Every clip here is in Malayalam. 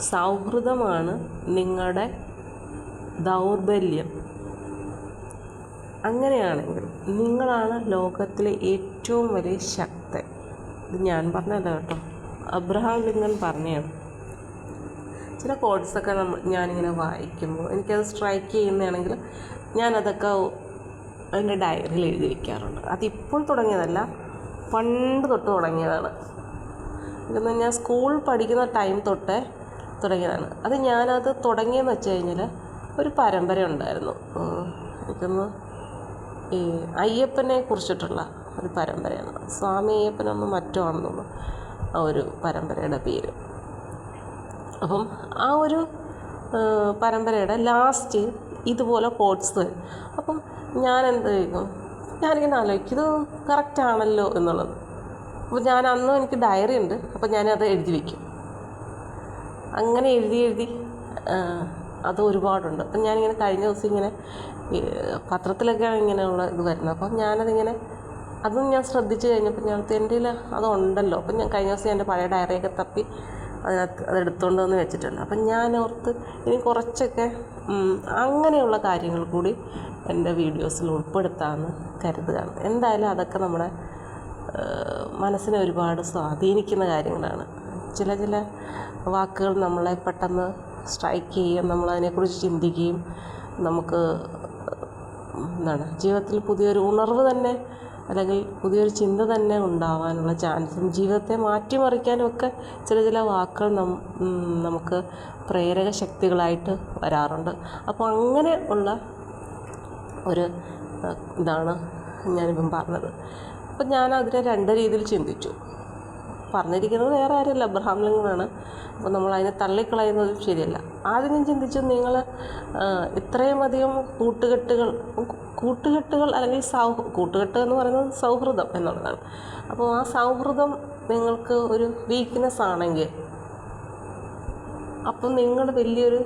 സൗഹൃദമാണ് നിങ്ങളുടെ ദൗർബല്യം. അങ്ങനെയാണെങ്കിൽ നിങ്ങളാണ് ലോകത്തിലെ ഏറ്റവും വലിയ ശക്തൻ. ഇത് ഞാൻ പറഞ്ഞത് കേട്ടോ. അബ്രഹാം ലിങ്കൻ പറഞ്ഞതാണ്. ചില കോഡ്സൊക്കെ നമ്മൾ ഞാനിങ്ങനെ വായിക്കുമ്പോൾ എനിക്കത് സ്ട്രൈക്ക് ചെയ്യുന്നതാണെങ്കിൽ ഞാനതൊക്കെ എന്റെ ഡയറിയിൽ എഴുതി വയ്ക്കാറുണ്ട് അതിപ്പോൾ തുടങ്ങിയതല്ല പണ്ട് തൊട്ട് തുടങ്ങിയതാണ്. ഇതൊന്നും ഞാൻ സ്കൂൾ പഠിക്കുന്ന ടൈം തൊട്ടേ തുടങ്ങിയതാണ്. അത് ഞാനത് തുടങ്ങിയെന്ന് വെച്ച് കഴിഞ്ഞാൽ ഒരു പരമ്പര ഉണ്ടായിരുന്നു. എനിക്കൊന്ന് ഈ അയ്യപ്പനെ കുറിച്ചിട്ടുള്ള ഒരു പരമ്പരയാണ്. സ്വാമി അയ്യപ്പനൊന്ന് മറ്റോ ആണെന്ന് ആ ഒരു പരമ്പരയുടെ പേര്. അപ്പം ആ ഒരു പരമ്പരയുടെ ലാസ്റ്റ് ഇതുപോലെ കോട്സ് വരും. അപ്പം ഞാൻ എന്ത് ചെയ്യും? ഞാനിങ്ങനെ ആലോചിക്കും ഇത് കറക്റ്റ് ആണല്ലോ എന്നുള്ളത്. അപ്പോൾ ഞാൻ അന്നും എനിക്ക് ഡയറി ഉണ്ട് അപ്പോൾ ഞാനത് എഴുതി വയ്ക്കും അങ്ങനെ എഴുതി എഴുതി അത് ഒരുപാടുണ്ട്. അപ്പം ഞാനിങ്ങനെ കഴിഞ്ഞ ദിവസം ഇങ്ങനെ പത്രത്തിലൊക്കെ ഇങ്ങനെയുള്ള ഇത് വരുന്നത്. അപ്പം ഞാനതിങ്ങനെ അതും ഞാൻ ശ്രദ്ധിച്ചു കഴിഞ്ഞപ്പോൾ ഞാൻ എന്റെ കയ്യിൽ അതുണ്ടല്ലോ. അപ്പം ഞാൻ കഴിഞ്ഞ ദിവസം എന്റെ പഴയ ഡയറിയൊക്കെ തപ്പി അതിനകത്ത് അത് എടുത്തുകൊണ്ട് വന്ന് വെച്ചിട്ടുണ്ട്. അപ്പം ഞാൻ ഓർത്ത് ഇനി കുറച്ചൊക്കെ അങ്ങനെയുള്ള കാര്യങ്ങൾ കൂടി എന്റെ വീഡിയോസിൽ ഉൾപ്പെടുത്താമെന്ന് കരുതുകയാണ്. എന്തായാലും അതൊക്കെ നമ്മുടെ മനസ്സിനെ ഒരുപാട് സ്വാധീനിക്കുന്ന കാര്യങ്ങളാണ്. ചില ചില വാക്കുകൾ നമ്മളെ പെട്ടെന്ന് സ്ട്രൈക്ക് ചെയ്യും നമ്മളതിനെക്കുറിച്ച് ചിന്തിക്കുകയും നമുക്ക് എന്താണ് ജീവിതത്തിൽ പുതിയൊരു ഉണർവ് തന്നെ അല്ലെങ്കിൽ പുതിയൊരു ചിന്ത തന്നെ ഉണ്ടാവാനുള്ള ചാൻസും ജീവിതത്തെ മാറ്റിമറിക്കാനും ഒക്കെ ചില ചില വാക്കുകൾ നം നമുക്ക് പ്രേരക ശക്തികളായിട്ട് വരാറുണ്ട്. അപ്പോൾ അങ്ങനെ ഉള്ള ഒരു ഇതാണ് ഞാനിപ്പം പറഞ്ഞത്. അപ്പം ഞാൻ അതിനെ രണ്ട് രീതിയിൽ ചിന്തിച്ചു. പറഞ്ഞിരിക്കുന്നത് വേറെ ആരുമല്ല. അബ്രഹാം അപ്പോൾ നമ്മൾ അതിനെ തള്ളിക്കളയുന്നത് ശരിയല്ല. ആദ്യം ചിന്തിച്ചു നിങ്ങൾ ഇത്രയും അധികം കൂട്ടുകെട്ടുകൾ കൂട്ടുകെട്ടുകൾ അല്ലെങ്കിൽ സൗ കൂട്ടുകെട്ട് എന്ന് പറയുന്നത് സൗഹൃദം എന്നുള്ളതാണ്. അപ്പോൾ ആ സൗഹൃദം നിങ്ങൾക്ക് ഒരു വീക്ക്നെസ് ആണെങ്കിൽ അപ്പം നിങ്ങൾ വലിയൊരു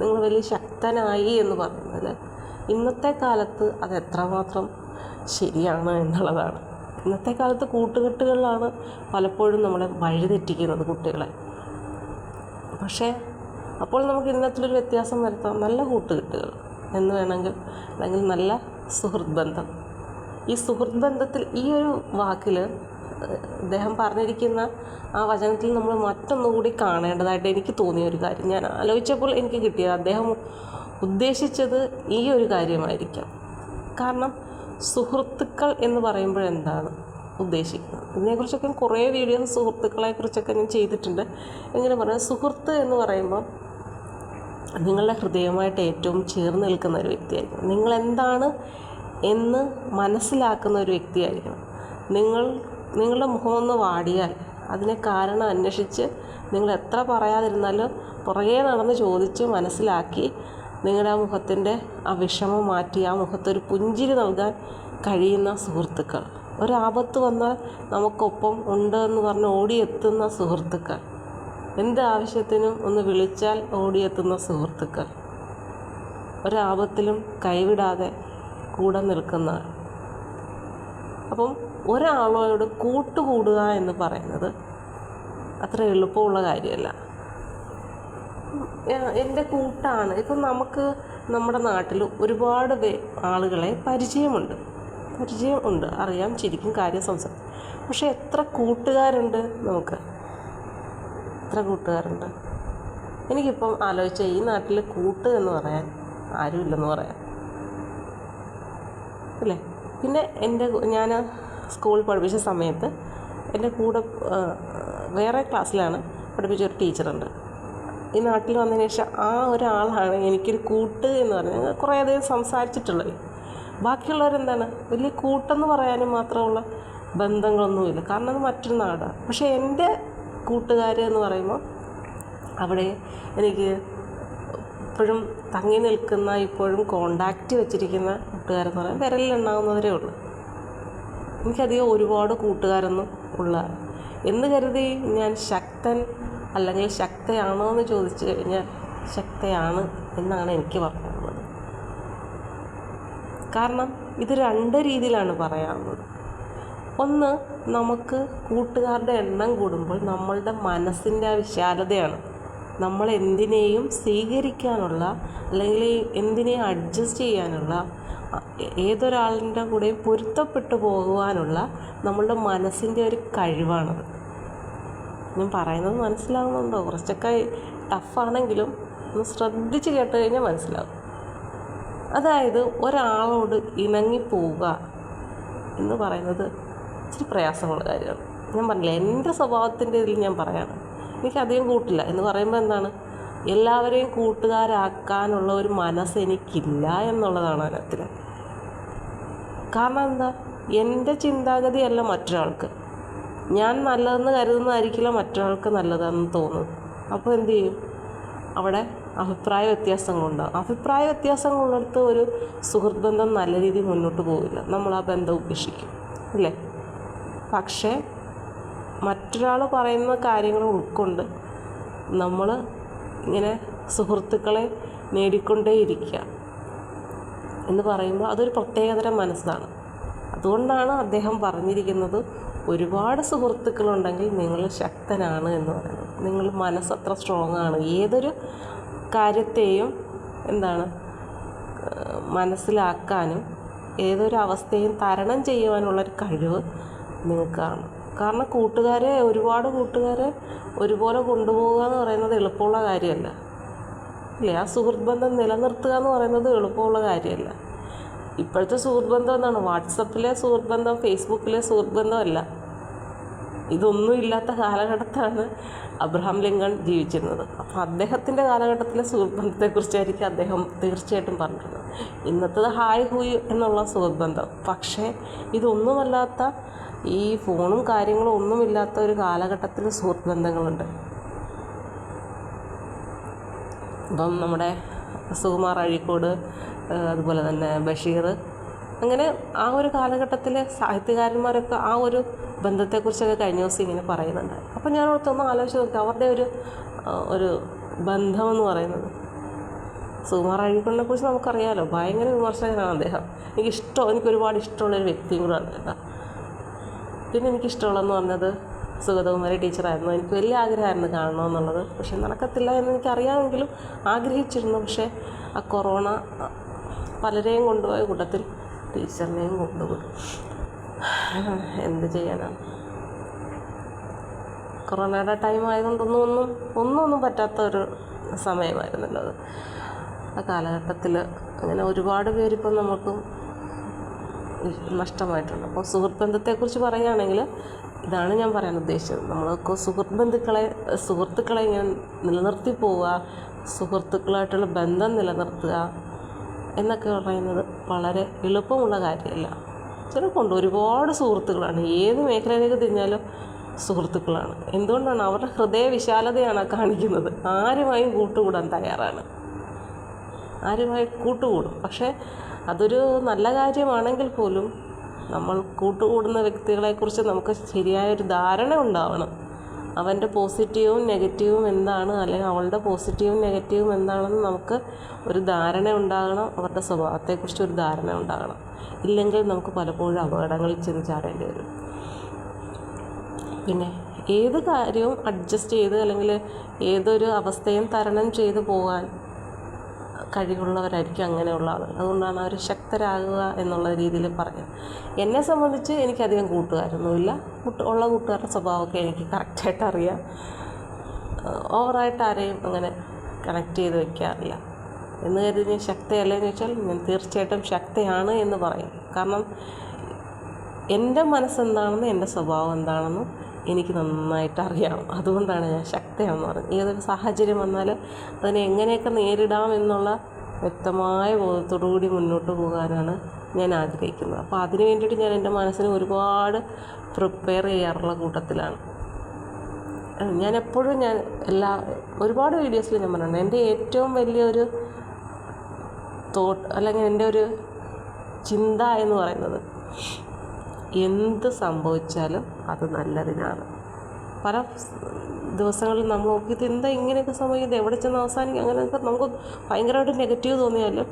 നിങ്ങൾ വലിയ ശക്തനായി എന്ന് പറയുന്നത് ഇന്നത്തെ കാലത്ത് അത് എത്രമാത്രം ശരിയാണ് എന്നുള്ളതാണ്. ഇന്നത്തെ കാലത്ത് കൂട്ടുകെട്ടുകളിലാണ് പലപ്പോഴും നമ്മളെ വഴിതെറ്റിക്കുന്നത് കുട്ടികളെ. പക്ഷേ അപ്പോൾ നമുക്ക് ഇതിനകത്തൊരു വ്യത്യാസം വരുത്താം. നല്ല കൂട്ടുകെട്ടുകൾ എന്ന് വേണമെങ്കിൽ അല്ലെങ്കിൽ നല്ല സുഹൃത്ത് ബന്ധം ഈ സുഹൃത്ത് ബന്ധത്തിൽ ഈ ഒരു വാക്കിൽ അദ്ദേഹം പറഞ്ഞിരിക്കുന്ന ആ വചനത്തിൽ നമ്മൾ മറ്റൊന്നുകൂടി കാണേണ്ടതായിട്ട് എനിക്ക് തോന്നിയ ഒരു കാര്യം. ഞാൻ ആലോചിച്ചപ്പോൾ എനിക്ക് കിട്ടിയത് അദ്ദേഹം ഉദ്ദേശിച്ചത് ഈ ഒരു കാര്യമായിരിക്കാം. കാരണം സുഹൃത്തുക്കൾ എന്ന് പറയുമ്പോൾ എന്താണ് ഉദ്ദേശിക്കുന്നത്? ഇതിനെക്കുറിച്ചൊക്കെ കുറേ വീഡിയോസ് സുഹൃത്തുക്കളെക്കുറിച്ചൊക്കെ ഞാൻ ചെയ്തിട്ടുണ്ട്. എങ്ങനെ പറയാം സുഹൃത്ത് എന്ന് പറയുമ്പോൾ നിങ്ങളുടെ ഹൃദയമായിട്ട് ഏറ്റവും ചേർന്ന് നിൽക്കുന്ന ഒരു വ്യക്തിയായിരിക്കണം. നിങ്ങൾ എന്താണ് എന്ന് മനസ്സിലാക്കുന്ന ഒരു വ്യക്തിയായിരിക്കണം. നിങ്ങൾ നിങ്ങളുടെ മുഖം ഒന്ന് വാടിയാൽ അതിനെ കാരണം അന്വേഷിച്ച് നിങ്ങൾ എത്ര പറയാതിരുന്നാലും പുറകെ നടന്ന് ചോദിച്ച് മനസ്സിലാക്കി നിങ്ങളുടെ ആ മുഖത്തിന്റെ ആ വിഷമം മാറ്റി ആ മുഖത്തൊരു പുഞ്ചിരി നൽകാൻ കഴിയുന്ന സുഹൃത്തുക്കൾ. ഒരാപത്ത് വന്നാൽ നമുക്കൊപ്പം ഉണ്ട് എന്ന് പറഞ്ഞ് ഓടിയെത്തുന്ന സുഹൃത്തുക്കൾ. എന്ത് ആവശ്യത്തിനും ഒന്ന് വിളിച്ചാൽ ഓടിയെത്തുന്ന സുഹൃത്തുക്കൾ. ഒരാപത്തിലും കൈവിടാതെ കൂടെ നിൽക്കുന്ന അപ്പം ഒരാളോട് കൂട്ടുകൂടുക എന്ന് പറയുന്നത് അത്ര എളുപ്പമുള്ള കാര്യമല്ല. എന്റെ കൂട്ടാണ്. ഇപ്പം നമുക്ക് നമ്മുടെ നാട്ടിൽ ഒരുപാട് ആളുകളെ പരിചയമുണ്ട്. പരിചയം ഉണ്ട്. അറിയാം ചിരിക്കും കാര്യം സംസാരിക്കും. പക്ഷെ എത്ര കൂട്ടുകാരുണ്ട് നമുക്ക്? എത്ര കൂട്ടുകാരുണ്ട്? എനിക്കിപ്പം ആലോചിച്ച ഈ നാട്ടിൽ കൂട്ട് എന്ന് പറയാൻ ആരുമില്ലെന്ന് പറയാം. അല്ലേ? പിന്നെ എന്റെ ഞാൻ സ്കൂളിൽ പഠിപ്പിച്ച സമയത്ത് എന്റെ കൂടെ വേറെ ക്ലാസ്സിലാണ് പഠിപ്പിച്ച ഒരു ടീച്ചറുണ്ട്. ഈ നാട്ടിൽ വന്നതിന് ശേഷം ആ ഒരാളാണ് എനിക്കൊരു കൂട്ട് എന്ന് പറഞ്ഞാൽ കുറേ അധികം സംസാരിച്ചിട്ടുള്ളത് ബാക്കിയുള്ളവരെന്താണ് വലിയ കൂട്ടെന്ന് പറയാനും മാത്രമുള്ള ബന്ധങ്ങളൊന്നുമില്ല. കാരണം അത് മറ്റൊരു നാടാണ്. പക്ഷേ എന്റെ കൂട്ടുകാർ എന്ന് പറയുമ്പോൾ അവിടെ എനിക്ക് ഇപ്പോഴും തങ്ങി നിൽക്കുന്ന ഇപ്പോഴും കോണ്ടാക്റ്റ് വെച്ചിരിക്കുന്ന കൂട്ടുകാരെന്ന് പറയാൻ വിരലിലുണ്ടാകുന്നവരേ ഉള്ളൂ. എനിക്കധികം ഒരുപാട് കൂട്ടുകാരൊന്നും ഉള്ള എന്ന് കരുതി ഞാൻ ശക്തൻ അല്ലെങ്കിൽ ശക്തയാണോ എന്ന് ചോദിച്ചു കഴിഞ്ഞാൽ ശക്തയാണ് എന്നാണ് എനിക്ക് പറയാനുള്ളത്. കാരണം ഇത് രണ്ട് രീതിയിലാണ് പറയാവുന്നത് ഒന്ന് നമുക്ക് കൂട്ടുകാരുടെ എണ്ണം കൂടുമ്പോൾ നമ്മളുടെ മനസ്സിന്റെ ആ വിശാലതയാണ്. നമ്മൾ എന്തിനേയും സ്വീകരിക്കാനുള്ള അല്ലെങ്കിൽ എന്തിനേയും അഡ്ജസ്റ്റ് ചെയ്യാനുള്ള ഏതൊരാളിന്റെ കൂടെയും പൊരുത്തപ്പെട്ടു പോകുവാനുള്ള നമ്മളുടെ മനസ്സിന്റെ ഒരു കഴിവാണത്. ഞാൻ പറയുന്നത് മനസ്സിലാവുന്നുണ്ടോ? കുറച്ചൊക്കെ ടഫാണെങ്കിലും ഒന്ന് ശ്രദ്ധിച്ച് കേട്ട് കഴിഞ്ഞാൽ മനസ്സിലാവും. അതായത് ഒരാളോട് ഇണങ്ങിപ്പോവുക എന്ന് പറയുന്നത് ഇച്ചിരി പ്രയാസമുള്ള കാര്യമാണ്. ഞാൻ പറഞ്ഞില്ല എന്റെ സ്വഭാവത്തിന്റെ ഇതിൽ ഞാൻ പറയാണ്. എനിക്കധികം കൂട്ടില്ല. എന്ന് പറയുമ്പോൾ എന്താണ്? എല്ലാവരെയും കൂട്ടുകാരാക്കാനുള്ള ഒരു മനസ്സ് എനിക്കില്ല എന്നുള്ളതാണ് അതിനകത്തിൽ കാരണം എന്താ? എന്റെ ചിന്താഗതിയല്ല മറ്റൊരാൾക്ക്. ഞാൻ നല്ലതെന്ന് കരുതുന്നതായിരിക്കില്ല മറ്റൊരാൾക്ക് നല്ലതെന്ന് തോന്നും അപ്പോൾ എന്ത് ചെയ്യും? അവിടെ അഭിപ്രായ വ്യത്യാസങ്ങളുണ്ടാകും അഭിപ്രായ വ്യത്യാസങ്ങളുള്ളിടത്ത് ഒരു സുഹൃത്ത് ബന്ധം നല്ല രീതിയിൽ മുന്നോട്ട് പോകില്ല നമ്മൾ ആ ബന്ധം ഉപേക്ഷിക്കും അല്ലേ പക്ഷേ മറ്റൊരാൾ പറയുന്ന കാര്യങ്ങൾ ഉൾക്കൊണ്ട് നമ്മൾ ഇങ്ങനെ സുഹൃത്തുക്കളെ നേടിക്കൊണ്ടേയിരിക്കുക എന്ന് പറയുമ്പോൾ അതൊരു പ്രത്യേകതരം മനസ്സാണ്. അതുകൊണ്ടാണ് അദ്ദേഹം പറഞ്ഞിരിക്കുന്നത് ഒരുപാട് സുഹൃത്തുക്കളുണ്ടെങ്കിൽ നിങ്ങൾ ശക്തനാണ് എന്ന് പറയുന്നത്. നിങ്ങൾ മനസ്സത്ര സ്ട്രോങ് ആണ്. ഏതൊരു കാര്യത്തെയും എന്താണ് മനസ്സിലാക്കാനും ഏതൊരു അവസ്ഥയും തരണം ചെയ്യുവാനുള്ളൊരു കഴിവ് നിങ്ങൾക്കാണ് കാരണം കൂട്ടുകാരെ ഒരുപാട് കൂട്ടുകാരെ ഒരുപോലെ കൊണ്ടുപോകുക എന്ന് പറയുന്നത് എളുപ്പമുള്ള കാര്യമല്ല. അല്ലേ ആ സുഹൃത്ത് ബന്ധം നിലനിർത്തുക എന്ന് പറയുന്നത് എളുപ്പമുള്ള കാര്യമല്ല. ഇപ്പോഴത്തെ സുഹൃത്ത് ബന്ധം എന്താണ്? വാട്സപ്പിലെ സുഹൃത്ത് ബന്ധം ഫേസ്ബുക്കിലെ സുഹൃത്ത് ബന്ധമല്ല ഇതൊന്നും ഇല്ലാത്ത കാലഘട്ടത്താണ് അബ്രഹാം ലിങ്കൺ ജീവിച്ചിരുന്നത്. അപ്പോൾ അദ്ദേഹത്തിന്റെ കാലഘട്ടത്തിലെ സുഹൃത്ത് ബന്ധത്തെക്കുറിച്ചായിരിക്കും അദ്ദേഹം തീർച്ചയായിട്ടും പറഞ്ഞിരുന്നത്. ഇന്നത്തത് ഹായ് ഹൂയ് എന്നുള്ള സുഹൃത്ത് ബന്ധം പക്ഷേ ഇതൊന്നുമല്ലാത്ത ഈ ഫോണും കാര്യങ്ങളും ഒന്നുമില്ലാത്ത ഒരു കാലഘട്ടത്തിൽ സുഹൃത്ത് ബന്ധങ്ങളുണ്ട് ഇപ്പം നമ്മുടെ സുകുമാർ അഴീക്കോട് അതുപോലെ തന്നെ ബഷീർ. അങ്ങനെ ആ ഒരു കാലഘട്ടത്തിലെ സാഹിത്യകാരന്മാരൊക്കെ ആ ഒരു ബന്ധത്തെക്കുറിച്ചൊക്കെ കഴിഞ്ഞ ദിവസം ഇങ്ങനെ പറയുന്നുണ്ട്. അപ്പം ഞാൻ ഓർത്തൊന്ന് ആലോചിച്ച് നോക്കി അവരുടെ ഒരു ഒരു ബന്ധമെന്ന് പറയുന്നത്. സുകുമാർ അഴീക്കോടിനെ കുറിച്ച് നമുക്കറിയാമല്ലോ ഭയങ്കര വിമർശകനാണ് അദ്ദേഹം. എനിക്ക് ഇഷ്ടം എനിക്ക് ഒരുപാട് ഇഷ്ടമുള്ളൊരു വ്യക്തിയും കൂടെ അദ്ദേഹം പിന്നെ എനിക്കിഷ്ടമുള്ളതെന്ന് പറഞ്ഞത് സുഗതകുമാരി ടീച്ചറായിരുന്നു. എനിക്ക് വലിയ ആഗ്രഹമായിരുന്നു കാണണമെന്നുള്ളത്. പക്ഷെ നടക്കത്തില്ല എന്ന് എനിക്കറിയാമെങ്കിലും ആഗ്രഹിച്ചിരുന്നു. പക്ഷേ ആ കൊറോണ പലരെയും കൊണ്ടുപോയ കൂട്ടത്തിൽ ടീച്ചറിനെയും കൊണ്ടുപോയി. എന്ത് ചെയ്യാനാണ്? കൊറോണയുടെ ടൈം ആയതുകൊണ്ടൊന്നും ഒന്നും ഒന്നും ഒന്നും പറ്റാത്ത ഒരു സമയമായിരുന്നല്ലോ അത്. ആ കാലഘട്ടത്തിൽ അങ്ങനെ ഒരുപാട് പേരിപ്പം നമുക്കും നഷ്ടമായിട്ടുണ്ട്. അപ്പോൾ സുഹൃത്ത് ബന്ധത്തെക്കുറിച്ച് പറയുകയാണെങ്കിൽ ഇതാണ് ഞാൻ പറയാൻ ഉദ്ദേശിച്ചത്. നമ്മളൊക്കെ സുഹൃത്ത് ബന്ധുക്കളെ സുഹൃത്തുക്കളെ ഇങ്ങനെ നിലനിർത്തി പോവുക സുഹൃത്തുക്കളായിട്ടുള്ള ബന്ധം നിലനിർത്തുക എന്നൊക്കെ പറയുന്നത് വളരെ എളുപ്പമുള്ള കാര്യമല്ല. ചിലർക്കുണ്ട് ഒരുപാട് സുഹൃത്തുക്കളാണ്. ഏത് മേഖലയിലേക്ക് തിരിഞ്ഞാലും സുഹൃത്തുക്കളാണ്. എന്തുകൊണ്ടാണ്? അവരുടെ ഹൃദയ വിശാലതയാണ് കാണിക്കുന്നത്. ആരുമായും കൂട്ടുകൂടാൻ തയ്യാറാണ്. ആരുമായി കൂട്ടുകൂടും. പക്ഷേ അതൊരു നല്ല കാര്യമാണെങ്കിൽ പോലും നമ്മൾ കൂട്ടുകൂടുന്ന വ്യക്തികളെക്കുറിച്ച് നമുക്ക് ശരിയായൊരു ധാരണ ഉണ്ടാവണം. അവന്റെ പോസിറ്റീവും നെഗറ്റീവും എന്താണ്? അല്ലെങ്കിൽ അവളുടെ പോസിറ്റീവും നെഗറ്റീവും എന്താണെന്ന് നമുക്ക് ഒരു ധാരണ ഉണ്ടാകണം. അവരുടെ സ്വഭാവത്തെക്കുറിച്ച് ഒരു ധാരണ ഉണ്ടാകണം. ഇല്ലെങ്കിൽ നമുക്ക് പലപ്പോഴും അപകടങ്ങളിൽ ചെന്ന് ചാടേണ്ടി വരും. പിന്നെ ഏത് കാര്യവും അഡ്ജസ്റ്റ് ചെയ്ത് അല്ലെങ്കിൽ ഏതൊരു അവസ്ഥയും തരണം ചെയ്ത് പോകാൻ കഴിവുള്ളവരായിരിക്കും അങ്ങനെയുള്ള ആളുകൾ. അതുകൊണ്ടാണ് അവർ ശക്തരാകുക എന്നുള്ള രീതിയിൽ പറയാം എന്നെ സംബന്ധിച്ച് എനിക്കധികം കൂട്ടുകാരൊന്നുമില്ല. കൂട്ട് ഉള്ള കൂട്ടുകാരുടെ സ്വഭാവമൊക്കെ എനിക്ക് കറക്റ്റായിട്ട് അറിയാം. ഓവറായിട്ട് ആരെയും അങ്ങനെ കണക്ട് ചെയ്ത് വയ്ക്കാറില്ല എന്ന് കരുതി ഞാൻ ശക്തയല്ല എന്ന് വെച്ചാൽ ഞാൻ തീർച്ചയായിട്ടും ശക്തയാണ് എന്ന് പറയും. കാരണം എന്റെ മനസ്സെന്താണെന്നും എന്റെ സ്വഭാവം എന്താണെന്നും എനിക്ക് നന്നായിട്ട് അറിയാം അതുകൊണ്ടാണ് ഞാൻ ശക്തയാണെന്ന് പറഞ്ഞത്. ഏതൊരു സാഹചര്യം വന്നാലും അതിനെ എങ്ങനെയൊക്കെ നേരിടാം എന്നുള്ള വ്യക്തമായ ബോധത്തോടുകൂടി മുന്നോട്ട് പോകാനാണ് ഞാൻ ആഗ്രഹിക്കുന്നത്. അപ്പോൾ അതിന് വേണ്ടിയിട്ട് ഞാൻ എന്റെ മനസ്സിനെ ഒരുപാട് പ്രിപ്പയർ ചെയ്യാറുള്ള കൂട്ടത്തിലാണ്. ഞാൻ എപ്പോഴും ഞാൻ എല്ലാ ഒരുപാട് വീഡിയോസിൽ ഞാൻ പറഞ്ഞിട്ടുണ്ട്. എന്റെ ഏറ്റവും വലിയൊരു തോട്ട് അല്ലെങ്കിൽ എന്റെ ഒരു ചിന്ത എന്ന് പറയുന്നത് എന്ത് സംഭവിച്ചാലും അത് നല്ലതിനാണ്. പല ദിവസങ്ങളിൽ നമ്മൾ നോക്കി ഇത് എന്താ ഇങ്ങനെയൊക്കെ സംഭവിക്കുന്നത്? എവിടെ ചെന്ന് അവസാനിക്കും? അങ്ങനെയൊക്കെ നമുക്ക് ഭയങ്കരമായിട്ട് നെഗറ്റീവ് തോന്നിയാലും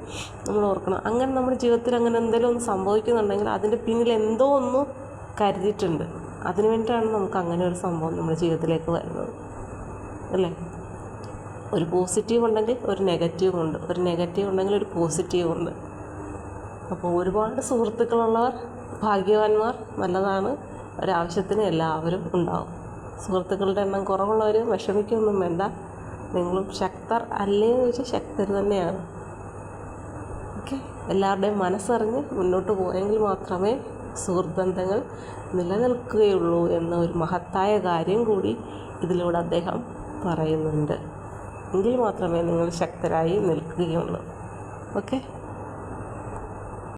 നമ്മൾ ഓർക്കണം. അങ്ങനെ നമ്മുടെ ജീവിതത്തിൽ അങ്ങനെ എന്തെങ്കിലും ഒന്ന് സംഭവിക്കുന്നുണ്ടെങ്കിൽ അതിന്റെ പിന്നിൽ എന്തോ ഒന്ന് കരുതിയിട്ടുണ്ട്. അതിന് വേണ്ടിയിട്ടാണ് നമുക്ക് അങ്ങനെ ഒരു സംഭവം നമ്മുടെ ജീവിതത്തിലേക്ക് വരുന്നത്. അല്ലേ? ഒരു പോസിറ്റീവ് ഉണ്ടെങ്കിൽ ഒരു നെഗറ്റീവ് ഉണ്ട്. ഒരു നെഗറ്റീവ് ഉണ്ടെങ്കിൽ ഒരു പോസിറ്റീവ് ഉണ്ട്. അപ്പോൾ ഒരുപാട് സുഹൃത്തുക്കളുള്ളവർ ഭാഗ്യവാന്മാർ നല്ലതാണ്. ഒരാവശ്യത്തിന് എല്ലാവരും ഉണ്ടാവും. സുഹൃത്തുക്കളുടെ എണ്ണം കുറവുള്ളവർ വിഷമിക്കൊന്നും വേണ്ട. നിങ്ങളും ശക്തർ അല്ലേ എന്ന് ചോദിച്ചാൽ ശക്തർ തന്നെയാണ്. ഓക്കെ? എല്ലാവരുടെയും മനസ്സറിഞ്ഞ് മുന്നോട്ട് പോയെങ്കിൽ മാത്രമേ സുഹൃത്ത് ബന്ധങ്ങൾ നിലനിൽക്കുകയുള്ളൂ എന്ന ഒരു മഹത്തായ കാര്യം കൂടി ഇതിലൂടെ അദ്ദേഹം പറയുന്നുണ്ട്. എങ്കിൽ മാത്രമേ നിങ്ങൾ ശക്തരായി നിൽക്കുകയുള്ളൂ. ഓക്കെ?